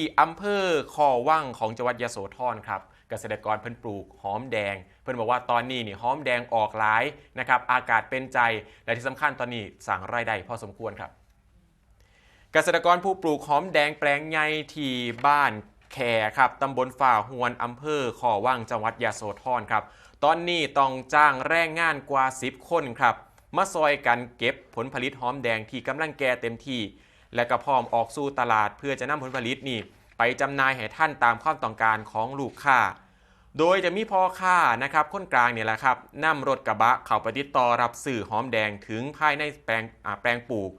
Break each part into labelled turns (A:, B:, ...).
A: ที่อำเภอคอว่างของจังหวัดยโสธรครับเกษตรกรเพิ่นปลูกหอมแดง เพิ่นบอกว่าตอนนี้นี่หอมแดงออกหลายนะครับอากาศเป็นใจและที่สำคัญตอนนี้สั่งรายได้พอสมควรครับ เกษตรกรผู้ปลูกหอมแดงแปลงใหญ่ที่บ้านแคครับตำบลฝ่าหวนอำเภอคอว่างจังหวัดยโสธรครับ ตอนนี้ต้องจ้างแรงงานกว่า 10 คนครับมาซอยกันเก็บผลผลิตหอมแดงที่กำลังแก่เต็มที่ และก็พร้อมออกสู่ตลาดเพื่อจะนำผลผลิตนี่ไปจำหน่ายให้ท่านตามความต้องการของลูกค้า โดยจะมีพ่อค้านะครับคนกลางเนี่ยแหละครับนำรถกระบะเข้าไปติดต่อรับสื่อหอมแดงถึงภายในแปลงแปลงปลูก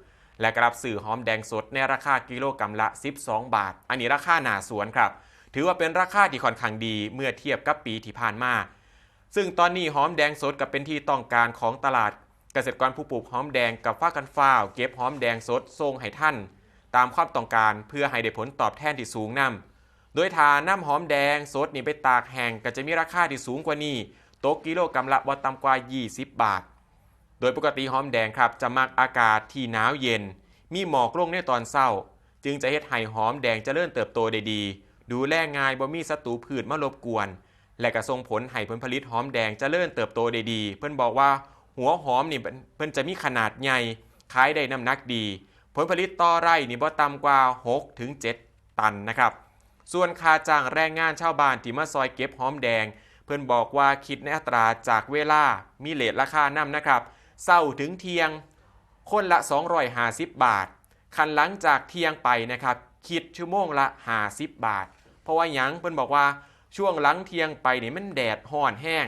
A: และกรับสื่อหอมแดงสดในราคากิโลกรัมละ 12 บาท อันนี้ราคาหนาสวนครับ ถือว่าเป็นราคาที่ค่อนข้างดีเมื่อเทียบกับปีที่ผ่านมา ซึ่งตอนนี้หอมแดงสดกับเป็นที่ต้องการของตลาด เกษตรกรผู้ปลูกหอมแดงกับฟ้ากันฟ้าว เก็บหอมแดงสดส่งให้ท่าน ตามความต้องการเพื่อให้ได้ผลตอบแทนที่สูงนำโดยทาน้ำหอมแดงสดนี่ไปตากแห้งก็จะมีราคาที่สูงกว่านี้ตกกิโลกรัมละบ่ต่ำกว่า 20 บาท โดยปกติหอมแดงครับจะมักอากาศที่หนาวเย็น มีหมอกลงในตอนเช้า จึงจะเฮ็ดให้หอมแดงจเจริญเติบโตได้ดี ดูแลง่ายบ่มีศัตรูพืชมารบกวน และก็ส่งผลให้ผลผลิตหอมแดงจเจริญเติบโตได้ดี เพิ่นบอกว่า หัวหอมนี่เพิ่นจะมีขนาดใหญ่ขายได้น้ำหนักดี ผลผลิตต่อไร่นี่บ่ต่ำกว่า6ถึง7ตันนะครับ ส่วนค่าจ้างแรงงานชาวบ้านที่มาซอยเก็บหอมแดง เพื่นบอกว่าคิดในอัตราจากเวลามีเลทราคานำนะครับเศร้าถึงเที่ยง คนละ 250 บาท คันหลังจากเที่ยงไปนะครับคิดชั่วโมงละ 50 บาท เพราะว่าหยังเพื่นบอกว่าช่วงหลังเที่ยงไปนี่มันแดดห่อนแห้ง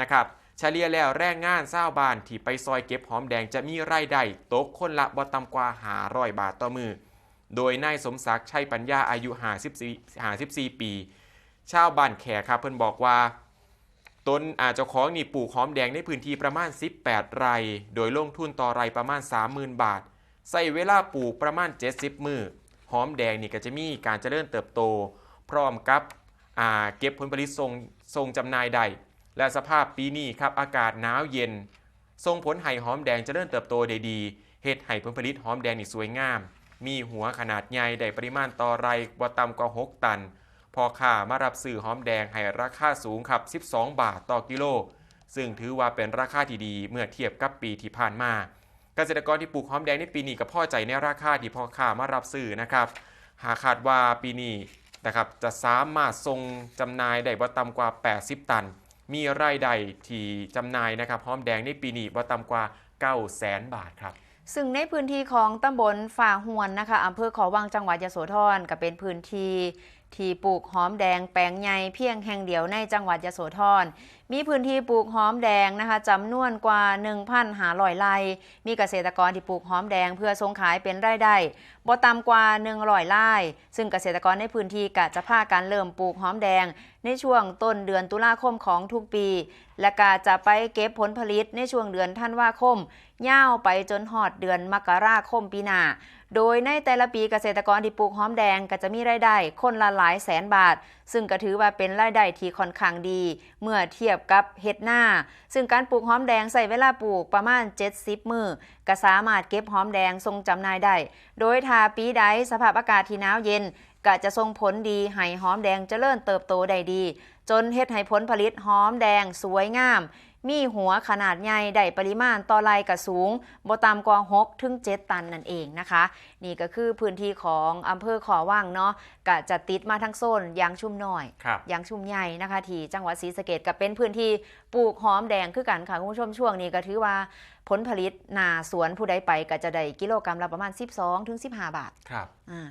A: นะครับ เฉลี่ยแล้วแรงงานชาวบ้านที่ไปซอยเก็บหอมแดงจะมีรายได้ตกคนละบ่ต่ำกว่า500บาทต่อมือ โดยนายสมศักดิ์ชัยปัญญาอายุ54 54ปี ชาวบ้านแขกครับเพิ่นบอกว่าตนอาเจ้าของนี่ปลูกหอมแดงในพื้นที่ประมาณ 18 ไร่ โดยลงทุนต่อไร่ประมาณ 30,000 บาท ใส่เวลาปลูกประมาณ 70 มือหอมแดงนี่ก็จะมีการเจริญเติบโต พร้อมกับอ่าเก็บผลผลิตส่งส่งจำหน่ายได้ และสภาพปีนี้ครับอากาศหนาวเย็นส่งผลให้หอมแดงจเจริญเติบโตได้ดีเฮ็ดให้ผลผลิตหอมแดงนี่สวยงาม มีหัวขนาดใหญ่ได้ปริมาณต่อไร่บ่ต่ำกว่า 6 ตัน พอค่ามารับซื้อหอมแดงให้ราคาสูงครับ 12 บาทต่อกิโล ซึ่งถือว่าเป็นราคาที่ดีเมื่อเทียบกับปีที่ผ่านมา เกษตรกรที่ปลูกหอมแดงในปีนี้ก็พอใจในราคาที่พอค่ามารับซื้อนะครับ หากคาดว่าปีนี้นะครับจะสามารถส่งจำหน่ายได้บ่ต่ำกว่า 80 ตัน มีรายได้ที่จำหน่ายนะครับหอมแดงในปีนี้บ่ต่ำกว่า9 0 0 0 0 0 บาทครับ
B: ซึ่งในพื้นที่ของตำบลฝ่าหวนนะคะอำเภอขอวังจังหวัดยโสธรก็เป็นพื้นที่ที่ปลูกหอมแดงแปลงใหญ่เพียงแห่งเดียวในจังหวัดยโสธร มีพื้นที่ปลูกหอมแดงนะคะจำนวนกว่า 1,500ไร่ มีเกษตรกรที่ปลูกหอมแดงเพื่อส่งขายเป็นรายได้บ่ต่ำกว่า 100ไร่ ซึ่งเกษตรกรในพื้นที่กะจะพากันเริ่มปลูกหอมแดง ในช่วงต้นเดือนตุลาคมของทุกปี และกาจะไปเก็บผลผลิตในช่วงเดือนธันวาคมย่าวไปจนหอดเดือนมกราคมปีหน้า โดยในแต่ละปีเกษตรกรที่ปลูกหอมแดงก็จะมีรายได้คนละหลายแสนบาท ซึ่งก็ถือว่าเป็นรายได้ที่ค่อนข้างดี เมื่อเทียบกับเฮ็ดหน้า ซึ่งการปลูกหอมแดงใส่เวลาปลูกประมาณ 70 มือก็สามารถเก็บหอมแดงทรงจำหน่ายได้ โดยถ้าปีใดสภาพอากาศที่หนาวเย็นก็จะส่งผลดีให้หอมแดงเจริญเติบโตได้ดี จนเฮ็ดให้ผลผลิตหอมแดงสวยงาม มีหัวขนาดใหญ่ได้ปริมาณต่อไร่ก็สูงบ่ต่ำกว่า6ถึง7ตันนั่นเองนะคะ นี่ก็คือพื้นที่ของอำเภอขอว่างเนาะก็จะติดมาทั้งโซนยางชุ่มน้อย
A: ครับ
B: ยางชุ่มใหญ่นะคะ ที่จังหวัดศรีสะเกดก็เป็นพื้นที่ปลูกหอมแดงคือกันค่ะคุณผู้ชมช่วงนี้ก็ถือว่าผลผลิตหนาสวนผู้ใดไปก็จะได้กิโลกรัมละประมาณ 12ถึง15 บาท
A: ครับ
B: อ่า